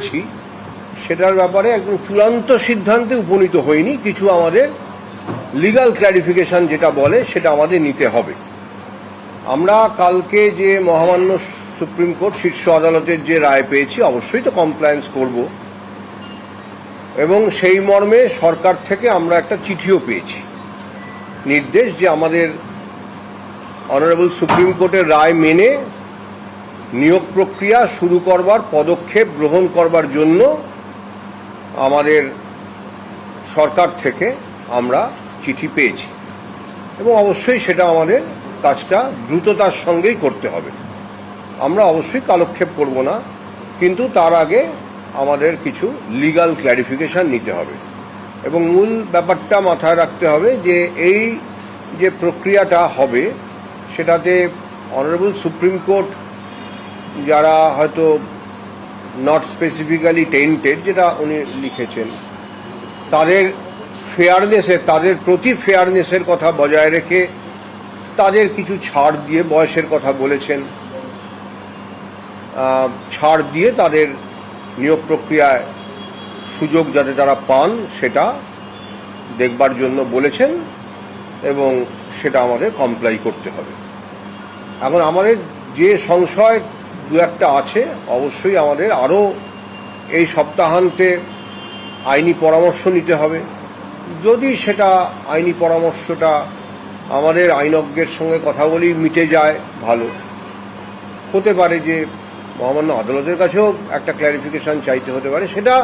করছি, সেটার ব্যাপারে একদম চূড়ান্ত সিদ্ধান্তে উপনীত হয়নি কিছু আমাদের লিগাল ক্ল্যারিফিকেশন যেটা বলে, সেটা আমাদের নিতে হবে। আমরা কালকে যে মহামান্য সুপ্রিম কোর্ট শীর্ষ আদালতের যে রায় পেয়েছি, অবশ্যই তো কমপ্লায়েন্স করব। এবং সেই মর্মে সরকার থেকে আমরা একটা চিঠিও পেয়েছি। নির্দেশ যে আমাদের অনারেবল সুপ্রিম কোর্টের রায় মেনে নিয়োগ প্রক্রিয়া শুরু করবার, পদক্ষেপ গ্রহণ করবার জন্য আমাদের সরকার থেকে আমরা চিঠি পেয়েছি এবং অবশ্যই সেটা আমাদের কাজটা দ্রুততার সঙ্গেই করতে হবে। আমরা অবশ্যই কালক্ষেপ করব না, কিন্তু তার আগে আমাদের কিছু লিগাল ক্ল্যারিফিকেশন নিতে হবে এবং মূল ব্যাপারটা মাথায় রাখতে হবে যে এই যে প্রক্রিয়াটা হবে, সেটাতে অনারেবল সুপ্রিম কোর্ট যারা হয়তো নট স্পেসিফিক্যালি টেন্টেড যেটা উনি লিখেছেন, তাদের ফেয়ারনেসের তাদের প্রতি ফেয়ারনেসের কথা বজায় রেখে তাদের কিছু ছাড় দিয়ে বয়সের কথা বলেছেন ছাড় দিয়ে তাদের নিয়োগ প্রক্রিয়ায় সুযোগ যাতে তারা পান, সেটা দেখবার জন্য বলেছেন এবং সেটা আমাদের কমপ্লাই করতে হবে। এখন আমাদের যে সংশয় দু একটা আছে, অবশ্যই আমাদের আরও এই সপ্তাহান্তে আইনি পরামর্শ নিতে হবে। যদি সেটা আইনি পরামর্শটা আমাদের আইনজ্ঞের সঙ্গে কথা বলেই মিটে যায়, ভালো। হতে পারে যে মহামান্য আদালতের কাছেও একটা ক্ল্যারিফিকেশন চাইতে হতে পারে, সেটা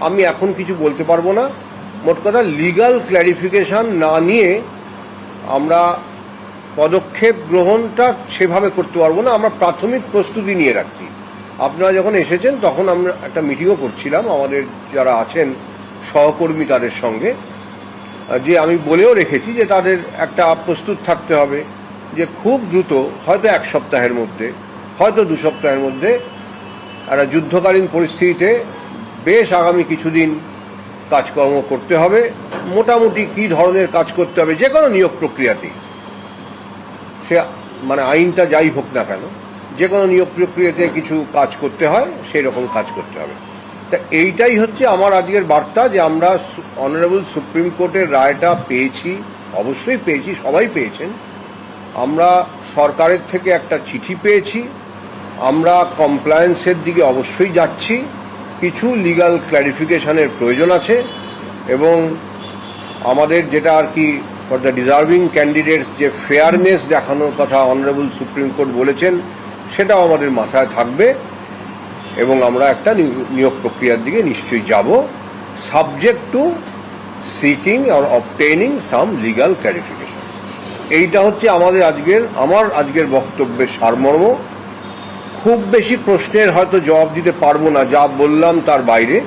আমি এখন কিছু বলতে পারব না। মোট কথা লিগাল ক্ল্যারিফিকেশন না নিয়ে আমরা পদক্ষেপ গ্রহণটা সেভাবে করতে পারব না। আমরা প্রাথমিক প্রস্তুতি নিয়ে রাখছি। আপনারা যখন এসেছেন, তখন আমরা একটা মিটিংও করছিলাম। আমাদের যারা আছেন, সহকর্মী তাদের সঙ্গে। যে আমি বলেও রেখেছি যে তাদের একটা প্রস্তুত থাকতে হবে যে খুব দ্রুত, হয়তো এক সপ্তাহের মধ্যে, হয়তো দু সপ্তাহের মধ্যে, একটা যুদ্ধকালীন পরিস্থিতিতে বেশ আগামী কিছুদিন কাজকর্ম করতে হবে। মোটামুটি কি ধরনের কাজ করতে হবে, যে কোনো নিয়োগ প্রক্রিয়াতেই। সে মানে আইনটা যাই হোক না কেন যে কোনো নিয়োগ প্রক্রিয়াতে কিছু কাজ করতে হয়, সেই রকম কাজ করতে হবে। তা এইটাই হচ্ছে আমার আজকের বার্তা যে আমরা অনারেবল সুপ্রিম কোর্টের রায়টা পেয়েছি, অবশ্যই পেয়েছি, সবাই পেয়েছেন। আমরা সরকারের থেকে একটা চিঠি পেয়েছি, আমরা কমপ্লায়েন্সের দিকে অবশ্যই যাচ্ছি, কিছু লিগাল ক্ল্যারিফিকেশনের প্রয়োজন আছে এবং আমাদের যেটা আর কি ফর দ্য ডিজার্ভিং ক্যান্ডিডেটস যে ফেয়ারনেস দেখানোর কথা অনারেবল সুপ্রিম কোর্ট বলেছেন, সেটাও আমাদের মাথায় থাকবে এবং আমরা একটা নিয়োগ- প্রক্রিয়ার দিকে নিশ্চয়ই যাব সাবজেক্ট টু সিকিং আর অবটেনিং সাম লিগাল ক্ল্যারিফিকেশন এইটা হচ্ছে আমাদের আজকের, আমার আজকের বক্তব্যের সারমর্ম। খুব বেশি প্রশ্নের হয়তো জবাব দিতে পারব না, যা বললাম তার বাইরে।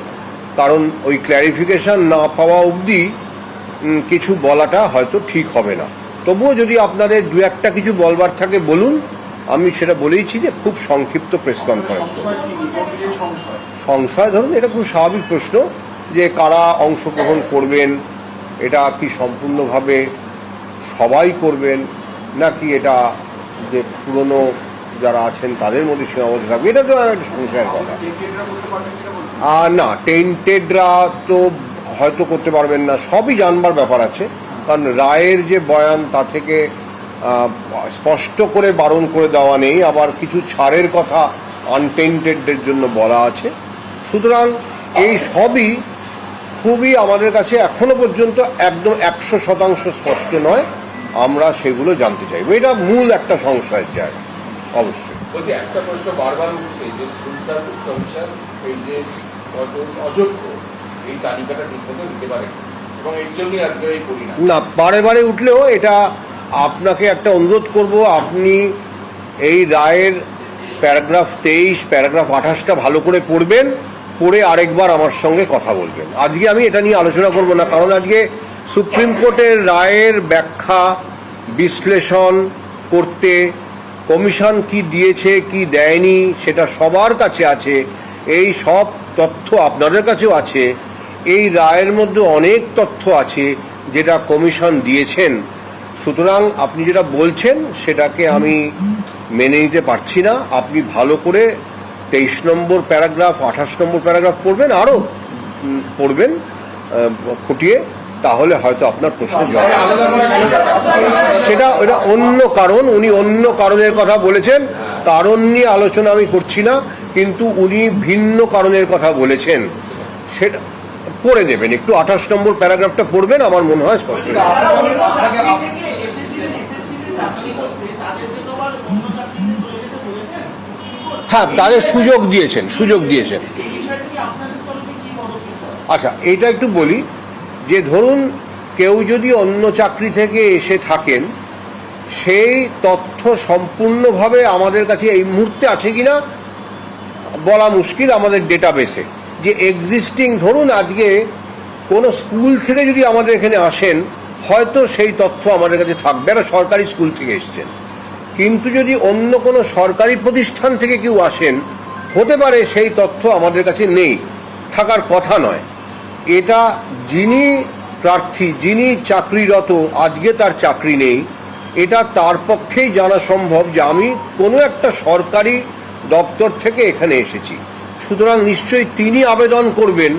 কারণ ওই ক্ল্যারিফিকেশন না পাওয়া অবধি কিছু বলাটা হয়তো ঠিক হবে না। তবুও যদি আপনাদের দু একটা কিছু বলবার থাকে বলুন। আমি সেটা বলেইছি যে খুব সংক্ষিপ্ত প্রেস কনফারেন্স সংশয় ধরুন এটা খুব স্বাভাবিক প্রশ্ন যে কারা অংশগ্রহণ করবেন এটা কি সম্পূর্ণভাবে সবাই করবেন নাকি এটা যে পুরনো যারা আছেন তাদের মধ্যে সীমাবদ্ধ থাকবে? এটা তো একটা সংশয়ের কথা। আর না টেন্টেডরা তো হয়তো করতে পারবেন না, সবই জানবার ব্যাপার আছে। কারণ রায়ের যে বয়ান, তা থেকে স্পষ্ট করে বারণ করে দেওয়া নেই, আবার কিছু ছাড়ের কথা আনটেন্টেডদের জন্য বলা আছে। সুতরাং এই সবই খুবই আমাদের কাছে এখনও পর্যন্ত একদম একশো শতাংশ স্পষ্ট নয়। আমরা সেগুলো জানতে চাইব। এটা মূল একটা সংশয়ের জায়গা, অবশ্যই। একটা প্রশ্ন বারবার উঠছে যে স্কুল সার্ভিস কমিশন এই যে অযোগ্য এই তালিকাটা ঠিক মতো দিতে পারে না। এবং এর জন্যই আজকে এই পরিণাম না, বারে বারে উঠলেও এটা আপনাকে একটা অনুরোধ করব, আপনি এই রায়ের প্যারাগ্রাফ তেইশ, প্যারাগ্রাফ আঠাশটা ভালো করে পড়বেন, পড়ে আরেকবার আমার সঙ্গে কথা বলবেন। আজকে আমি এটা নিয়ে আলোচনা করব না, কারণ আজকে সুপ্রিম কোর্টের রায়ের ব্যাখ্যা, বিশ্লেষণ করতে কমিশন কি দিয়েছে, কি দেয়নি, সেটা সবার কাছে আছে, এই সব তথ্য আপনাদের কাছেও আছে। এই রায়ের মধ্যে অনেক তথ্য আছে যেটা কমিশন দিয়েছেন। সুতরাং আপনি যেটা বলছেন সেটাকে আমি মেনে নিতে পারছি না। আপনি ভালো করে তেইশ নম্বর প্যারাগ্রাফ, আঠাশ নম্বর প্যারাগ্রাফ পড়বেন, আরও পড়বেন খুঁটিয়ে, তাহলে হয়তো আপনার আলাদা সেটা ওটা অন্য কারণ, উনি অন্য কারণের কথা বলেছেন, কারণ নিয়ে আলোচনা আমি করছি না, কিন্তু উনি ভিন্ন কারণের কথা বলেছেন। সেটা পড়ে দেবেন একটু আঠাশ নম্বর প্যারাগ্রাফটা পড়বেন, আমার মনে হয় স্পষ্ট। হয়ে, তাদের সুযোগ দিয়েছেন সুযোগ দিয়েছেন? আচ্ছা এটা একটু বলি, যে ধরুন কেউ যদি অন্য চাকরি থেকে এসে থাকেন, সেই তথ্য সম্পূর্ণভাবে আমাদের কাছে এই মুহূর্তে আছে কিনা বলা মুশকিল আমাদের ডেটাবেসে যে এক্সিস্টিং ধরুন আজকে কোনো স্কুল থেকে যদি আমাদের এখানে আসেন, হয়তো সেই তথ্য আমাদের কাছে থাকবে, একটা সরকারি স্কুল থেকে এসছেন। কিন্তু যদি অন্য কোনো সরকারি প্রতিষ্ঠান থেকে কেউ আসেন, হতে পারে সেই তথ্য আমাদের কাছে নেই, থাকার কথা নয়। এটা যিনি প্রার্থী, যিনি চাকরিরত, আজকে তার চাকরি নেই, এটা তার পক্ষেই জানা সম্ভব যে আমি কোনো একটা সরকারি দপ্তর থেকে এখানে এসেছি। সুতরাং নিশ্চয়ই তিনি আবেদন করবেন।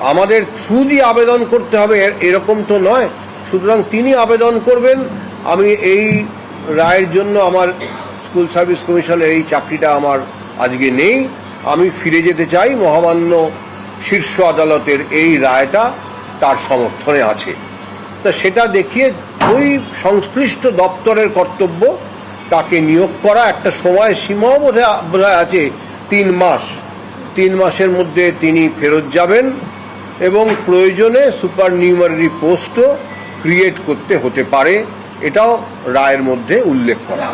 আমাদের থ্রু দিয়ে আবেদন করতে হবে এরকম তো নয়। সুতরাং তিনি আবেদন করবেন। আমি এই রায়ের জন্য আমার স্কুল সার্ভিস কমিশনের এই চাকরিটা আমার আজকে নেই। আমি ফিরে যেতে চাই। মহামান্য শীর্ষ আদালতের এই রায়টা তার সমর্থনে আছে। তা সেটা দেখিয়ে ওই সংশ্লিষ্ট দপ্তরের কর্তব্য, তাকে নিয়োগ করা একটা সময় সীমাও বোধহয় আছে তিন মাস। তিন মাসের মধ্যে তিনি ফেরত যাবেন এবং প্রয়োজনে সুপার নিউমারি পোস্টও ক্রিয়েট করতে হতে পারে। এটাও রায়ের মধ্যে উল্লেখ করা।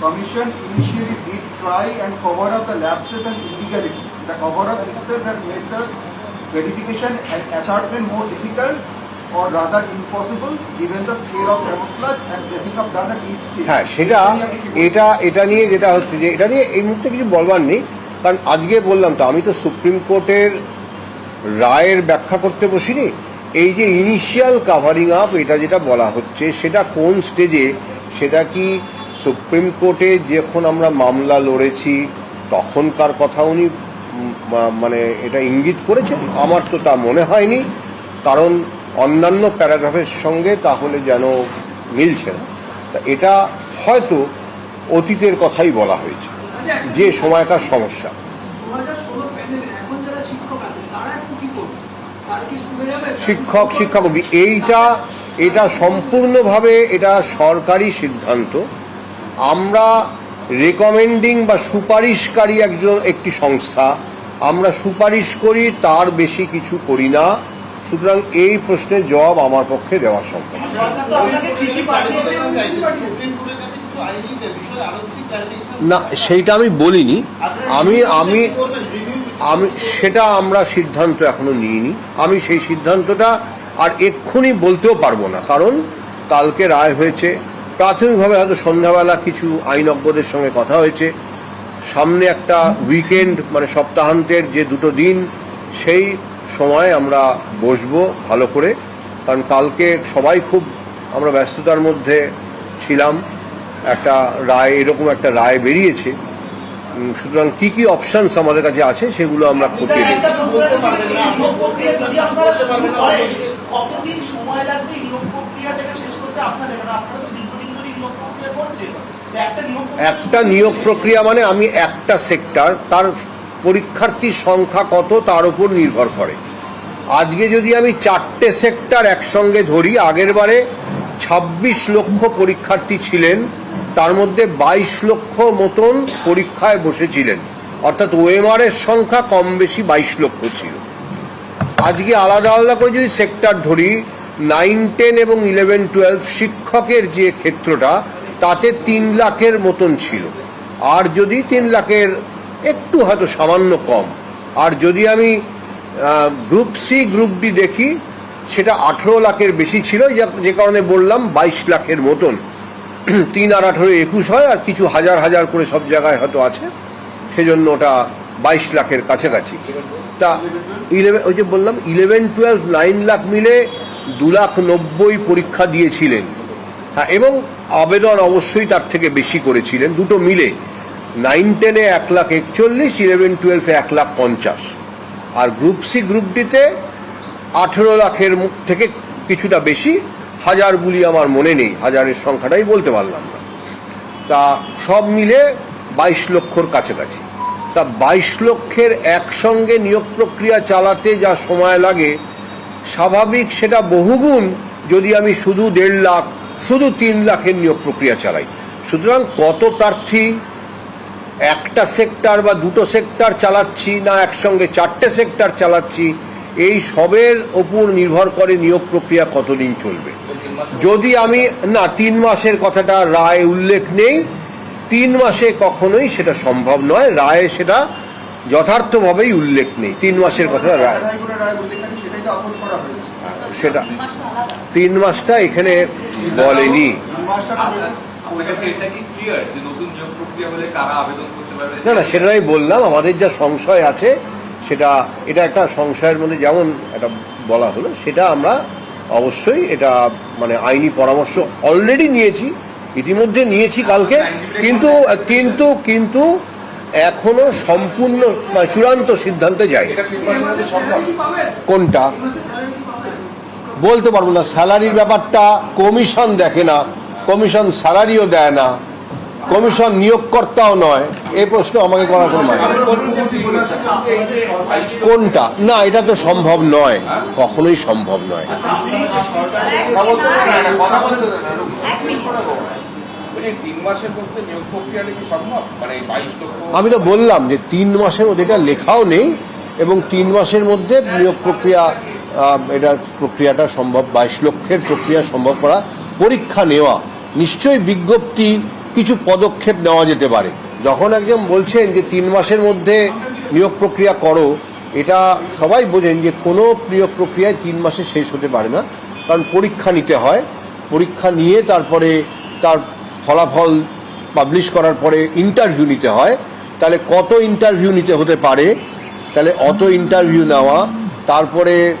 commission initially did try and cover up the lapses and illegalities. The cover up itself has made the verification and ascertainment more difficult or rather impossible given the scale of camouflage and dressing up done at each stage. হ্যাঁ সেটা এটা এটা নিয়ে যেটা হচ্ছে যে এটা নিয়ে এই মুহূর্তে কিছু বলবার নেই কারণ আজকে বললাম তো আমি তো সুপ্রিম কোর্টের রায়ের ব্যাখ্যা করতে বসিনি। এই যে ইনিশিয়াল কাভারিং আপ এটা যেটা বলা হচ্ছে সেটা কোন স্টেজে সেটা কি সুপ্রিম কোর্টে যখন আমরা মামলা লড়েছি তখনকার কথা উনি মানে এটা ইঙ্গিত করেছেন আমার তো তা মনে হয়নি কারণ অন্যান্য প্যারাগ্রাফের সঙ্গে তাহলে যেন মিলছে না। তা এটা হয়তো অতীতের কথাই বলা হয়েছে যে সময়কার সমস্যা। শিক্ষক শিক্ষক এইটা এটা সম্পূর্ণভাবে এটা সরকারি সিদ্ধান্ত। আমরা রেকমেন্ডিং বা সুপারিশকারী একজন একটি সংস্থা, আমরা সুপারিশ করি, তার বেশি কিছু করি না। সুতরাং এই প্রশ্নের জবাব আমার পক্ষে দেওয়া সম্ভব। না, সেইটা আমি বলিনি। আমি আমি আমি, সেটা আমরা সিদ্ধান্ত এখনও নিইনি। আমি সেই সিদ্ধান্তটা আর এক্ষুনি বলতেও পারব না, কারণ কালকে রায় হয়েছে। প্রাথমিকভাবে হয়তো সন্ধ্যাবেলা কিছু আইনজ্ঞদের সঙ্গে কথা হয়েছে। সামনে একটা উইকেন্ড মানে সপ্তাহান্তের যে দুটো দিন সেই সময় আমরা বসবো ভালো করে। কারণ কালকে সবাই খুব আমরা ব্যস্ততার মধ্যে ছিলাম। একটা রায় এরকম একটা রায় বেরিয়েছে। সুতরাং কি কি অপশানস আমাদের কাছে আছে সেগুলো আমরা খতিয়ে দেখব। প্রক্রিয়া কতদিন সময় লাগবে নিয়োগ প্রক্রিয়াটাকে শেষ করতে আপনাদের আপনারা তো একটা নিয়োগ প্রক্রিয়া মানে আমি একটা সেক্টর তার পরীক্ষার্থীর সংখ্যা কত তার উপর নির্ভর করে। আজকে যদি আমি চারটে সেক্টর একসঙ্গে ধরি, আগের বারে ছাব্বিশ লক্ষ পরীক্ষার্থী ছিলেন, তার মধ্যে বাইশ লক্ষ মতন পরীক্ষায় বসেছিলেন। অর্থাৎ ওএমআর এর সংখ্যা কম বেশি বাইশ লক্ষ ছিল। আজকে আলাদা আলাদা করে যদি সেক্টর ধরি নাইন, টেন এবং ইলেভেন, টুয়েলভ শিক্ষকের যে ক্ষেত্রটা, তাতে তিন লাখের মতন ছিল। আর যদি তিন লাখের একটু হয়তো সামান্য কম। আর যদি আমি গ্রুপ সি গ্রুপ ডি দেখি, সেটা আঠেরো লাখের বেশি ছিল, যা- কারণে বললাম বাইশ লাখের মতন। তিন আর আঠেরো একুশ হয়, আর কিছু হাজার হাজার করে সব জায়গায় হয়তো আছে। সেজন্য ওটা বাইশ লাখের কাছাকাছি। তা ইলেভেন ওই যে বললাম, ইলেভেন, টুয়েলভ, নাইন লাখ মিলে দু লাখ নব্বই পরীক্ষা দিয়েছিলেন। হ্যাঁ এবং আবেদন অবশ্যই তার থেকে বেশি করেছিলেন। দুটো মিলে নাইন টেনে এক লাখ একচল্লিশ ইলেভেন টুয়েলভে এক লাখ পঞ্চাশ। আর গ্রুপ সি গ্রুপ ডিতে আঠেরো লাখের থেকে কিছুটা বেশি। হাজারগুলি আমার মনে নেই, হাজারের সংখ্যাটাই বলতে পারলাম না। তা সব মিলে বাইশ লক্ষর কাছাকাছি। তা বাইশ লক্ষের একসঙ্গে নিয়োগ প্রক্রিয়া চালাতে যা সময় লাগে স্বাভাবিক সেটা বহুগুণ যদি আমি শুধু দেড় লাখ, শুধু তিন লাখের নিয়োগ প্রক্রিয়া চালাই। সুতরাং কত প্রার্থী একটা সেক্টর বা দুটো সেক্টর চালাচ্ছি না একসঙ্গে চারটে সেক্টর চালাচ্ছি, এই সবের ওপর নির্ভর করে নিয়োগ প্রক্রিয়া কতদিন চলবে। যদি আমি, না, তিন মাসের কথাটা রায় উল্লেখ নেই, তিন মাসে কখনোই সেটা সম্ভব নয়, রায়ে সেটা যথার্থভাবেই উল্লেখ নেই, তিন মাসের কথাটা রায়। সেটা। তিন মাসটা এখানে বলেনি। তিন মাসটা করেছে আপনার কাছে এটা কি ক্লিয়ার যে নতুন নিয়োগ প্রক্রিয়া হলে কারা আবেদন করতে পারবে? না না সেটাই বললাম আমাদের যা সংশয় আছে সেটা এটা একটা সংশয়ের মধ্যে যেমন এটা বলা হলো সেটা আমরা অবশ্যই এটা মানে আইনি পরামর্শ অলরেডি নিয়েছি ইতিমধ্যে নিয়েছি কালকে কিন্তু কিন্তু কিন্তু এখনও সম্পূর্ণ মানে চূড়ান্ত সিদ্ধান্তে পাবেন কোনটা? বলতে পারব না স্যালারির ব্যাপারটা কমিশন দেখে না কমিশন স্যালারিও দেয় না কমিশন নিয়োগকর্তাও নয় এই প্রশ্ন আমাকে করার কোনো মানে কোনটা? না এটা তো সম্ভব নয় কখনোই সম্ভব নয়। মানে আমি তো বললাম যে তিন মাসের মধ্যে এটা লেখাও নেই এবং তিন মাসের মধ্যে নিয়োগ প্রক্রিয়া এটা প্রক্রিয়াটা সম্ভব, বাইশ লক্ষের প্রক্রিয়া সম্ভব করা, পরীক্ষা নেওয়া। নিশ্চয়ই বিজ্ঞপ্তি কিছু পদক্ষেপ নেওয়া যেতে পারে। যখন একজন বলছেন যে তিন মাসের মধ্যে নিয়োগ প্রক্রিয়া করো, এটা সবাই বোঝেন যে কোনো নিয়োগ প্রক্রিয়ায় তিন মাসে শেষ হতে পারে না। কারণ পরীক্ষা নিতে হয়, পরীক্ষা নিয়ে তারপরে তার ফলাফল পাবলিশ করার পরে ইন্টারভিউ নিতে হয়, তাহলে কত ইন্টারভিউ নিতে হতে পারে? তাহলে অত ইন্টারভিউ নেওয়া, তারপরে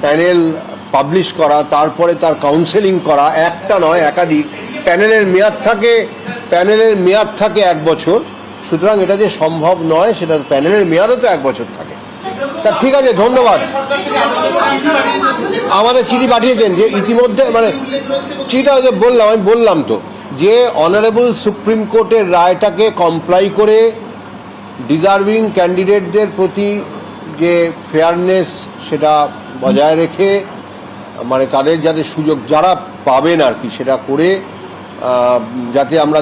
প্যানেল পাবলিশ করা, তারপরে তার কাউন্সেলিং করা, একটা নয়, একাধিক। প্যানেলের মেয়াদ থাকে প্যানেলের মেয়াদ থাকে এক বছর। সুতরাং এটা যে সম্ভব নয়, সেটা প্যানেলের মেয়াদও তো এক বছর থাকে। তা ঠিক আছে, ধন্যবাদ। আমাদের চিঠি পাঠিয়েছেন যে ইতিমধ্যে মানে চিঠিটা বললাম, আমি বললাম তো। যে অনারেবল সুপ্রিম কোর্টের রায়টাকে কমপ্লাই করে ডিজার্ভিং ক্যান্ডিডেটদের প্রতি যে ফেয়ারনেস সেটা বজায় রেখে মানে তাদের যাতে সুযোগ যারা পাবেন আর কি সেটা করে যাতে আমরা